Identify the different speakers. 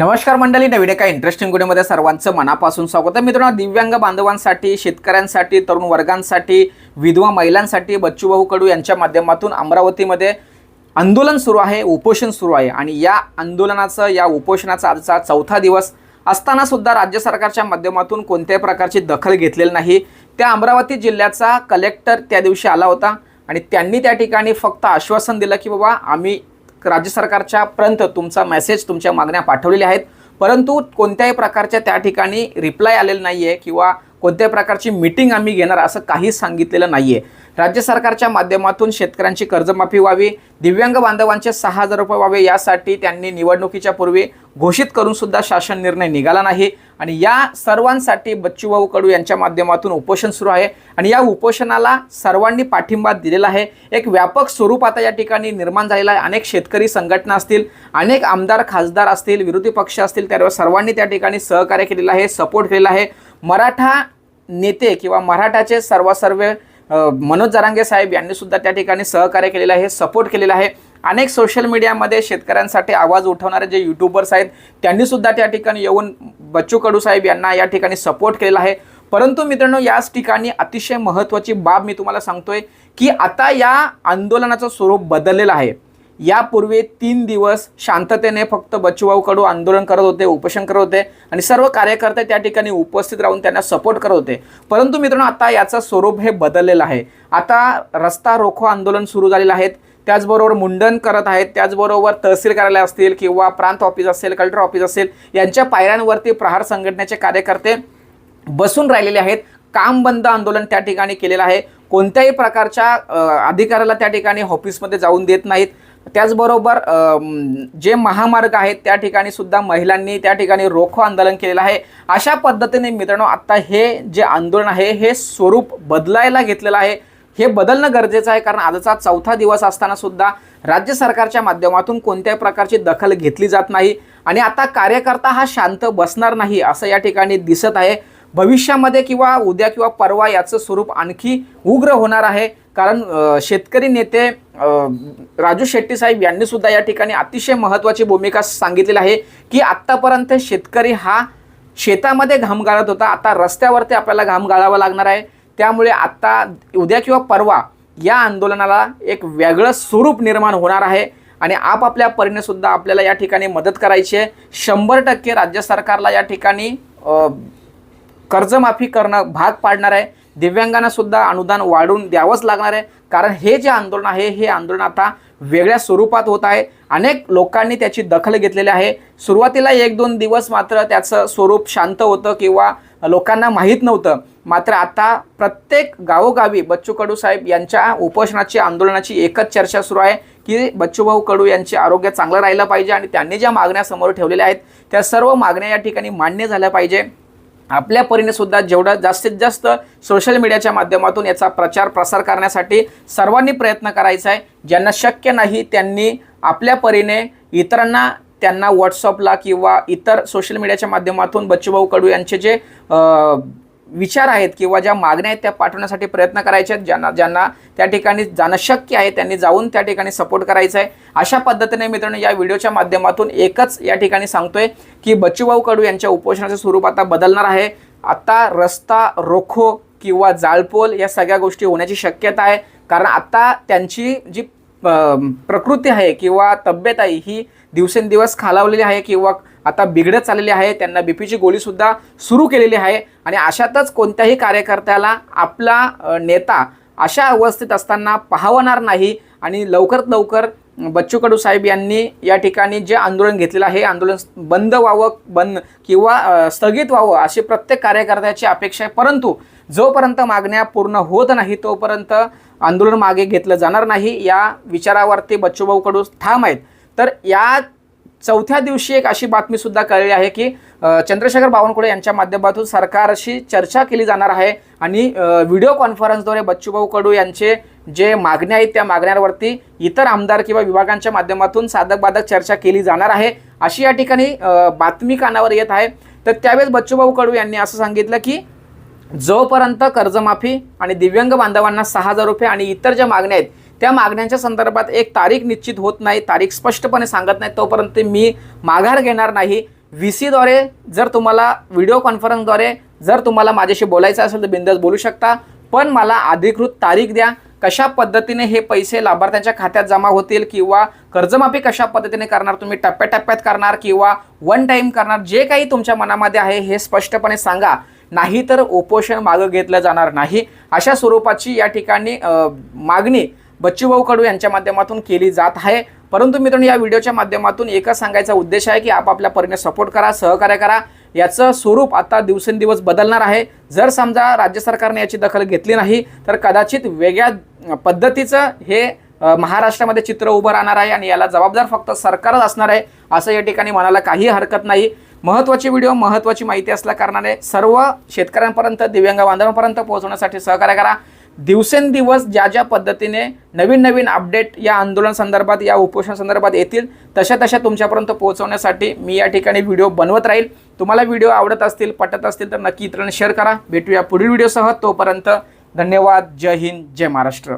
Speaker 1: नमस्कार मंडळी नवीन एका इंटरेस्टिंग व्हिडिओमध्ये सर्वांचं मनापासून स्वागत आहे. मित्रांनो दिव्यांग बांधवांसाठी शेतकऱ्यांसाठी तरुण वर्गांसाठी विधवा महिलांसाठी बच्चूभाऊ कडू यांच्या माध्यमातून अमरावतीमध्ये आंदोलन सुरू आहे उपोषण सुरू आहे. आणि या आंदोलनाचं या उपोषणाचा आजचा चौथा दिवस असताना सुद्धा राज्य सरकारच्या माध्यमातून कोणत्याही प्रकारची दखल घेतलेली नाही. त्या अमरावती जिल्ह्याचा कलेक्टर त्या दिवशी आला होता. आणि त्यांनी त्या ठिकाणी फक्त आश्वासन दिलं की बाबा आम्ही राज्य सरकारच्या पर्यंत तुमचा मेसेज तुमच्या मागण्या पाठवलेल्या आहेत. परंतु कोणत्याही प्रकारच्या त्या ठिकाणी रिप्लाय आलेला नाही आहे किंवा कोणत्याही प्रकारची मीटिंग आम्ही घेणार असं काहीच सांगितलेलं नाही आहे राज्य सरकारच्या माध्यमातून शेतकऱ्यांची कर्जमाफी व्हावी दिव्यांग बांधवांचे सहा हजार रुपये व्हावे यासाठी त्यांनी निवडणुकीच्या पूर्वी घोषित करूनसुद्धा शासन निर्णय निघाला नाही. आणि या सर्वांसाठी बच्चूभाऊ कडू यांच्या माध्यमातून उपोषण सुरू आहे. आणि या उपोषणाला सर्वांनी पाठिंबा दिलेला आहे. एक व्यापक स्वरूप आता या ठिकाणी निर्माण झालेला आहे. अनेक शेतकरी संघटना असतील अनेक आमदार खासदार असतील विरोधी पक्ष असतील त्यावर सर्वांनी त्या ठिकाणी सहकार्य केलेलं आहे सपोर्ट केलेला आहे. मराठा नेते किंवा मराठाचे सर्वसर्वे मनोज जरांगे साहेब यांनी सुद्धा त्या ठिकाणी सहकार्य केलेलं आहे सपोर्ट केलेला आहे. अनेक सोशल मीडियामध्ये शेतकऱ्यांसाठी आवाज उठवणारे जे युट्यूबर्स आहेत त्यांनीसुद्धा त्या ठिकाणी येऊन बच्चू कडू साहेब यांना या ठिकाणी सपोर्ट केलेला आहे. परंतु मित्रांनो याच ठिकाणी अतिशय महत्त्वाची बाब मी तुम्हाला सांगतोय की आता या आंदोलनाचं स्वरूप बदललेलं आहे. यापूर्वी तीन दिवस शांततेने फक्त बच्चूभाऊ कडू आंदोलन करत होते उपोषण करत होते आणि सर्व कार्यकर्ते त्या ठिकाणी उपस्थित राहून त्यांना सपोर्ट करत होते. परंतु मित्रांनो आता याचं स्वरूप हे बदललेलं आहे. आता रस्ता रोखो आंदोलन सुरू झालेलं आहे. त्याचबरोबर मुंडन करत आहेत त्याचबरोबर तहसील कार्यालय असतील किंवा प्रांत ऑफिस असेल कलेक्टर ऑफिस असेल यांच्या पायऱ्यांवरती प्रहार संघटनेचे कार्यकर्ते बसून राहिलेले आहेत. काम बंद आंदोलन त्या ठिकाणी केलेलं आहे. कोणत्याही प्रकारच्या अधिकाऱ्याला त्या ठिकाणी ऑफिसमध्ये जाऊन देत नाहीत. त्याचबरोबर जे महामार्ग आहेत त्या ठिकाणी सुद्धा महिलांनी त्या ठिकाणी रोखो आंदोलन केलेलं आहे. अशा पद्धतीने मित्रांनो आत्ता हे जे आंदोलन आहे हे स्वरूप बदलायला घेतलेलं आहे. हे बदलणं गरजेचं आहे कारण आजचा चौथा दिवस असताना सुद्धा राज्य सरकारच्या माध्यमातून कोणत्याही प्रकारची दखल घेतली जात नाही आणि आता कार्यकर्ता हा शांत बसणार नाही असं या ठिकाणी दिसत आहे. भविष्यामध्ये किंवा उद्या किंवा परवा याचं स्वरूप आणखी उग्र होणार आहे कारण शेतकरी नेते राजू शेट्टी साहेब यांनी सुद्धा या ठिकाणी अतिशय महत्त्वाची भूमिका सांगितलेली आहे की आत्तापर्यंत शेतकरी हा शेतामध्ये घाम गाळत होता आता रस्त्यावरती आपल्याला घाम गाळावा लागणार आहे. त्यामुळे आत्ता उद्या किंवा परवा या आंदोलनाला एक वेगळं स्वरूप निर्माण होणार आहे आणि आपापल्या परीने सुद्धा आपल्याला या ठिकाणी मदत करायची आहे. शंभर टक्के राज्य सरकारला या ठिकाणी कर्जमाफी करणं भाग पाडणार आहे. दिव्यांगांनासुद्धा अनुदान वाढवून द्यावंच लागणार आहे. कारण हे जे आंदोलन आहे हे आंदोलन आता वेगळ्या स्वरूपात होत आहे. अनेक लोकांनी त्याची दखल घेतलेली आहे. सुरुवातीला एक दोन दिवस मात्र त्याचं स्वरूप शांत होतं किंवा लोकांना माहीत नव्हतं. मात्र आता प्रत्येक गावोगावी बच्चू कडू साहेब यांच्या उपोषणाची आंदोलनाची एकच चर्चा सुरू आहे की बच्चूभाऊ कडू यांचे आरोग्य चांगलं राहिलं पाहिजे आणि त्यांनी ज्या मागण्या समोर ठेवलेल्या आहेत त्या सर्व मागण्या या ठिकाणी मान्य झाल्या पाहिजे. आपल्या परीने सुद्धा जेवढं जास्तीत जास्त सोशल मीडियाच्या माध्यमातून याचा प्रचार प्रसार करण्यासाठी सर्वांनी प्रयत्न करायचा आहे. ज्यांना शक्य नाही त्यांनी आपल्या परीने इतरांना त्यांना व्हॉट्सअपला किंवा इतर सोशल मीडियाच्या माध्यमातून बच्चूभाऊ कडू यांचे जे विचार आहेत किंवा ज्या मागण्या आहेत त्या पाठवण्यासाठी प्रयत्न करायचे आहेत ज्यांना ज्यांना त्या ठिकाणी जाणं शक्य आहे त्यांनी जाऊन त्या ठिकाणी सपोर्ट करायचा आहे. अशा पद्धतीने मित्रांनो या व्हिडिओच्या माध्यमातून एकच या ठिकाणी सांगतोय की बच्चूभाऊ कडू यांच्या उपोषणाचं स्वरूप आता बदलणार आहे. आता रस्ता रोखो किंवा जाळपोल या सगळ्या गोष्टी होण्याची शक्यता आहे. कारण आता त्यांची जी प्रकृती आहे किंवा तब्येत आहे ही दिवसेंदिवस खालावलेली आहे किंवा आता बिघडत चाललेली आहे. त्यांना बीपीची गोळीसुद्धा सुरू केलेली आहे. आणि अशातच कोणत्याही कार्यकर्त्याला आपला नेता अशा अवस्थेत असताना पाहवणार नाही. आणि लवकरात लवकर बच्चू कडू साहेब यांनी या ठिकाणी जे आंदोलन घेतलेलं आहे हे आंदोलन बंद व्हावं बंद किंवा स्थगित व्हावं अशी प्रत्येक कार्यकर्त्याची अपेक्षा आहे. परंतु जोपर्यंत मागण्या पूर्ण होत नाही तोपर्यंत आंदोलन मागे घेतलं जाणार नाही. या विचारावरती बच्चूभाऊ कडू ठाम आहेत. तर या चौथ्या दिवशी एक अशी बातमी सुद्धा कळली आहे की चंद्रशेखर बावनकुळे यांच्या माध्यमातून सरकारशी चर्चा केली जाणार आहे आणि व्हिडिओ कॉन्फरन्सद्वारे बच्चूभाऊ कडू यांचे जे मागण्या आहेत त्या मागण्यांवरती इतर आमदार किंवा विभागांच्या माध्यमातून साधक बाधक चर्चा केली जाणार आहे. अशी या ठिकाणी बातमी कानावर येत आहे. तर त्यावेळेस बच्चूभाऊ कडू यांनी असं सांगितलं की जोपर्यंत कर्जमाफी आणि दिव्यांग बांधवांना सहा हजार रुपये आणि इतर ज्या मागण्या आहेत त्या मागण्यांच्या संदर्भात एक तारीख निश्चित होत नाही तारीख स्पष्टपणे सांगत नाही तोपर्यंत मी माघार घेणार नाही. व्ही सीद्वारे जर तुम्हाला व्हिडिओ कॉन्फरन्सद्वारे जर तुम्हाला माझ्याशी बोलायचं असेल तर बिंदास बोलू शकता. पण मला अधिकृत तारीख द्या. कशा पद्धतीने हे पैसे लाभार्थ्यांच्या खात्यात जमा होतील किंवा कर्जमाफी कशा पद्धतीने करणार तुम्ही टप्प्याटप्प्यात करणार किंवा वन टाईम करणार जे काही तुमच्या मनामध्ये आहे हे स्पष्टपणे सांगा. नाही तर उपोषण मागं घेतलं जाणार नाही. अशा स्वरूपाची या ठिकाणी मागणी बच्चूभाऊ कडू यांच्या माध्यमातून केली जात आहे. परंतु मित्रांनो या व्हिडिओच्या माध्यमातून एकच सांगायचा उद्देश आहे की आपापल्या परीने सपोर्ट करा सहकार्य करा. याचं स्वरूप आता दिवसेंदिवस बदलणार आहे. जर समजा राज्य सरकारने याची दखल घेतली नाही तर कदाचित वेगळ्या पद्धतीचं हे महाराष्ट्रामध्ये चित्र उभं राहणार आहे आणि याला जबाबदार फक्त सरकारच असणार आहे असं या ठिकाणी म्हणायला काही हरकत नाही. महत्त्वाचे व्हिडिओ महत्त्वाची माहिती असल्या कारणाने सर्व शेतकऱ्यांपर्यंत दिव्यांग बांधवांपर्यंत पोहोचवण्यासाठी सहकार्य करा. दिवसेंदिवस ज्या ज्या पद्धतीने नवीन नवीन अपडेट या आंदोलन संदर्भात या उपोषण संदर्भात येतील तशा तशा तुमच्यापर्यंत पोहोचवण्यासाठी मी या ठिकाणी व्हिडिओ बनवत राहील. तुम्हाला व्हिडिओ आवडत असतील पटत असतील तर नक्की इतरांना शेअर करा. भेटूया पुढील व्हिडिओसह तोपर्यंत धन्यवाद. जय हिंद. जय महाराष्ट्र.